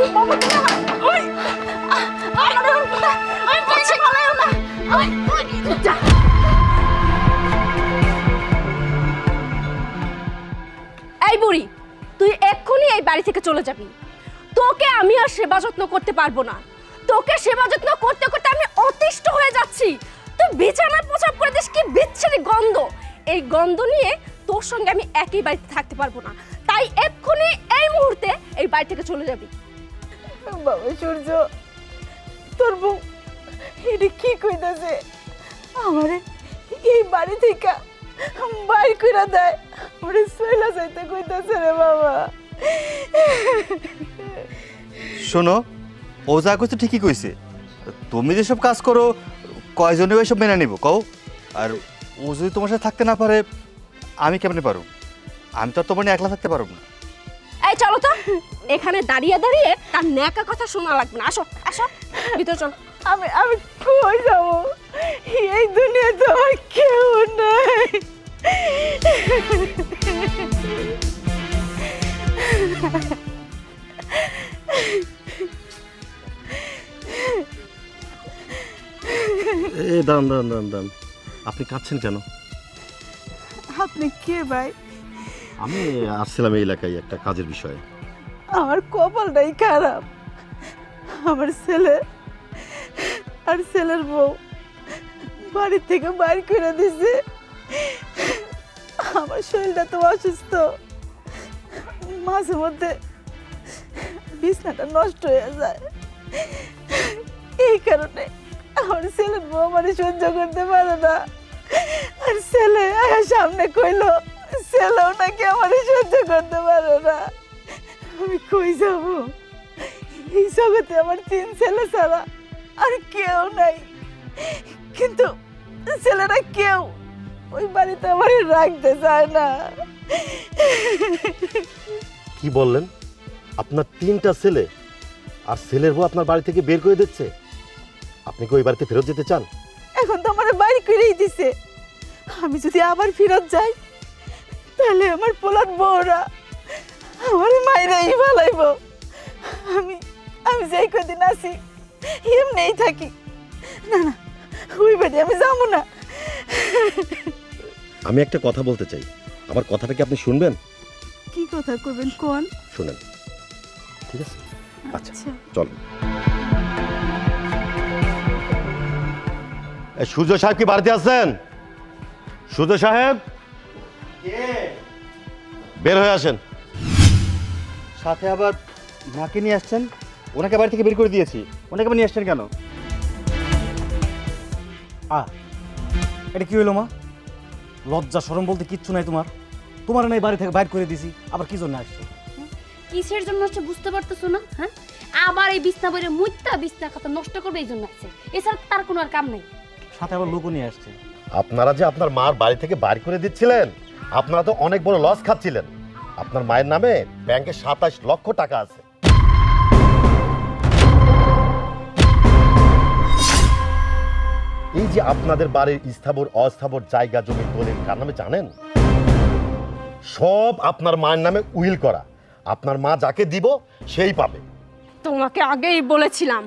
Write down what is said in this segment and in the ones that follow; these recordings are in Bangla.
এই বুড়ি, তুই এক্ষুনি এই বাড়ি থেকে চলে যাবি। তোকে আমি আর সেবা যত্ন করতে পারব না। তোকে সেবা যত্ন করতে করতে আমি অতিষ্ঠ হয়ে যাচ্ছি। তুই বিছানায় প্রসাব করে দিস কি বিচ্ছিরি গন্ধ। এই গন্ধ নিয়ে তোর সঙ্গে আমি একই বাড়িতে থাকতে পারব না। তাই এক্ষুনি এই মুহূর্তে এই বাড়ি থেকে চলে যাবি। বাবা, সূর্য, তোর বউ, এটা কি কইতাছে? আমারে এই বাড়ি থেকে বাইর কইরা দেয়। ওরে সইলা যাইতে কইতাছে রে বাবা। শোনো, ও যা কইছে ঠিকই কইছে। তুমি যেসব কাজ করো কয়জনে ওইসব মেনে নিব, কও? আর ও যদি তোমার সাথে থাকতে না পারে, আমি কেমনে পারো আমি তো আর তোমার নিয়ে একলা থাকতে পারব না। চলো তো। এখানে দাঁড়িয়ে দাঁড়িয়ে তার ন্যাকা কথা শোনা লাগবে না। আসো আসো। ভিতরে চলো। আমি আমি কই যাব? এই দুনিয়াতে আমার কেউ নাই। এ দাঁড়ান দাঁড়ান দাঁড়ান দাঁড়ান। আপনি কাঁদছেন কেন? আপনি কে ভাই? আমি আসছিলাম এই এলাকায় একটা কাজের বিষয়ে। আমার কপালটাই খারাপ। আমার ছেলে, আর ছেলের বউ বাড়ি থেকে বাইর করে দিছে। আমার শরীরটা তো অসুস্থ। মাঝে মধ্যে বিছনাটা নষ্ট হয়ে যায়। এই কারণে আমার ছেলের বউ আমার সহ্য করতে পারে না। আর ছেলে সামনে কইলো ছেলেও নাকি আমার সহ্য করতে পারে না। আমি কই যাব? এই জগতে আমার তিন ছেলে ছাড়া আর কেউ নাই। কিন্তু ছেলেরা কেউ ওই বাড়িতে আমার রাখতে চায় না। কি বললেন? আপনার তিনটা ছেলে আর ছেলের বউ আপনার বাড়ি থেকে বের করে দিচ্ছে? আপনি কি ওই বাড়িতে ফেরত যেতে চান? এখন তো আমার বাড়ি করেই দিছে। আমি যদি আবার ফেরত যাই তাহলে আমার পোলার বউরা আমার মায়েরাই ভালাইব। আমি আমি যেই কদিন আছি এমনিই থাকি। না না ওই বাড়ি আমি যাব না। আমি একটা কথা বলতে চাই। আমার কথাটা কি আপনি শুনবেন? কি কথা করবেন কোন? শুনেন। ঠিক আছে? আচ্ছা আচ্ছা। চলো সূর্য সাহেব কি বাড়িতে আছেন? সূর্য সাহেব? বের হয়ে আসেন। সাথে আবার মাকে নিয়ে আসছেন? ওনাকে বাড়ি থেকে বের করে দিয়েছি। ওনাকে আবার নিয়ে আসছেন কেন? আ এটা কি হইল মা? লজ্জা সরম বলতে কিচ্ছু নাই তোমার। তোমার নাই বাড়ি থেকে বাইর করে দিছি আবার কি জন্য আসছো? কিসের জন্য আসছে বুঝতে পারতেছো না হ্যাঁ? আবার এই বিছনা বইরে মুইতা বিছনা খাতা নষ্ট করবে এই জন্য আসছে। এছাড়া তার কোনো আর কাম নাই। সাথে আবার লোকও নিয়ে আসছে। আপনারা যে আপনার মার বাড়ি থেকে বাড়ি করে দিচ্ছিলেন আপনারা তো অনেক বড় লস খাচ্ছিলেন। আপনার মায়ের নামে ব্যাংকে সাতাশ লক্ষ টাকা আছে। এই যে আপনাদের বাড়ির স্থাবর অস্থাবর জায়গা জমি দলিল কার নামে জানেন? সব আপনার মায়ের নামে উইল করা। আপনার মা যাকে দিব সেই পাবে। তোমাকে আগেই বলেছিলাম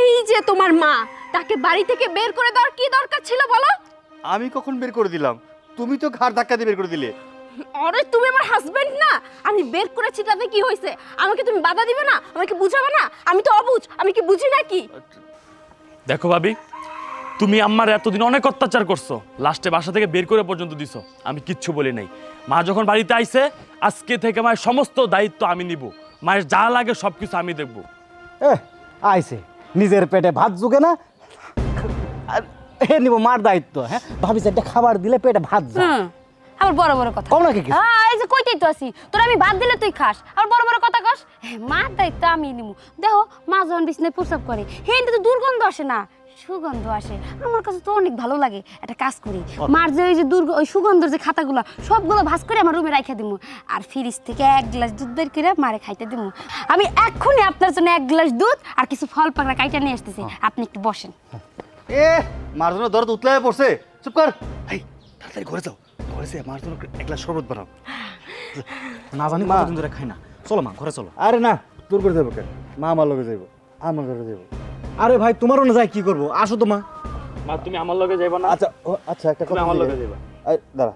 এই যে তোমার মা তাকে বাড়ি থেকে বের করে দেওয়ার কি দরকার ছিল বলো? আমি কখন বের করে দিলাম? তুমি তো ঘাড় ধাক্কা দিয়ে বের করে দিলে। আরে তুমি আমার হাজবেন্ড না? আমি বের করেছি তাতে কি হয়েছে? আমাকে তুমি বাধা দিবে না? আমাকে বুঝাবে না? আমি তো অবুঝ আমি কি বুঝি নাকি? দেখো ভাবি তুমি আমার এতদিন অনেক অত্যাচার করছ। লাস্টে বাসা থেকে বের করে পর্যন্ত দিছো। আমি কিচ্ছু বলি নাই। মা যখন বাড়িতে আইছে আজকে থেকে মায়ের সমস্ত দায়িত্ব আমি নিব। মায়ের যা লাগে সব কিছু আমি দেখব। এ আইছে। নিজের পেটে ভাত জুগে না? আর হে নিব মার দায়িত্ব হ্যাঁ? ভাবি যে একটা খাবার দিলে পেটে ভাত যায়। আবার বড় বড় কথা। নাকি? হ্যাঁ এই যে কইতেই তো আছি তোর আমি ভাত দিলে তুই খাস আর বড় বড় কথা কস? মার দায়িত্ব আমি নিমু দেখো মা যখন বিছনায় প্রসাব করে তো দুর্গন্ধ আসে না সুগন্ধ আসে। আমার কাছে তো অনেক ভালো লাগে একটা কাজ করি। মার যে ওই যে দুর্গ ওই সুগন্ধর যে খাতাগুলো সবগুলো ভাজ করে আমার রুমে রাখা দিমু। আর ফ্রিজ থেকে এক গ্লাস দুধ বের করে মারে খাইতে দিমু। আমি এক্ষুনি আপনার জন্য এক গ্লাস দুধ আর কিছু ফল পাকড়া কাইটা নিয়ে আসতেছি। আপনি একটু বসেন। এ মার জন্য দরদ উতলে পড়ছে। চুপ কর। এই তাড়াতাড়ি ঘরে যাও। ঘরে যে মার জন্য এক গ্লাস শরবত বানাও। না জানি কতদিন ধরে খাই না। চলো মা ঘরে চলো। আরে না তোর করে যাব কেন? মা আমার লগে যাইব আমার ঘরে যাইব। আরে ভাই তোমারও না যাই কি করব? আসো তো মা। মা তুমি আমার লগে যাইবা না? আচ্ছা ও, আচ্ছা একটা কথা আমার লগে যাইবা। এই, দাঁড়া।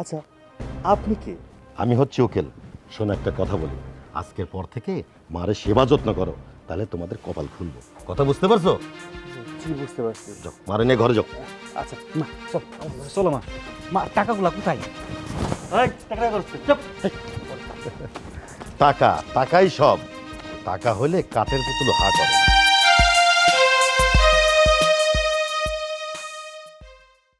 আচ্ছা আপনি কি? আমি হচ্ছে ওকেল শোনো একটা কথা বলি। আজকের পর থেকে মারে সেবা যত্ন করো তাহলে তোমাদের কপাল খুলবো। কথা বুঝতে পারছ? জি বুঝতে পারছি যাও মারে নিয়ে ঘরে যাও। আচ্ছা মা চল আমার ঘরে চলো মা। মা টাকাগুলা কোথায়? টাকা টাকাই সব। টাকা হলে কাঠের পুতুল হা করে।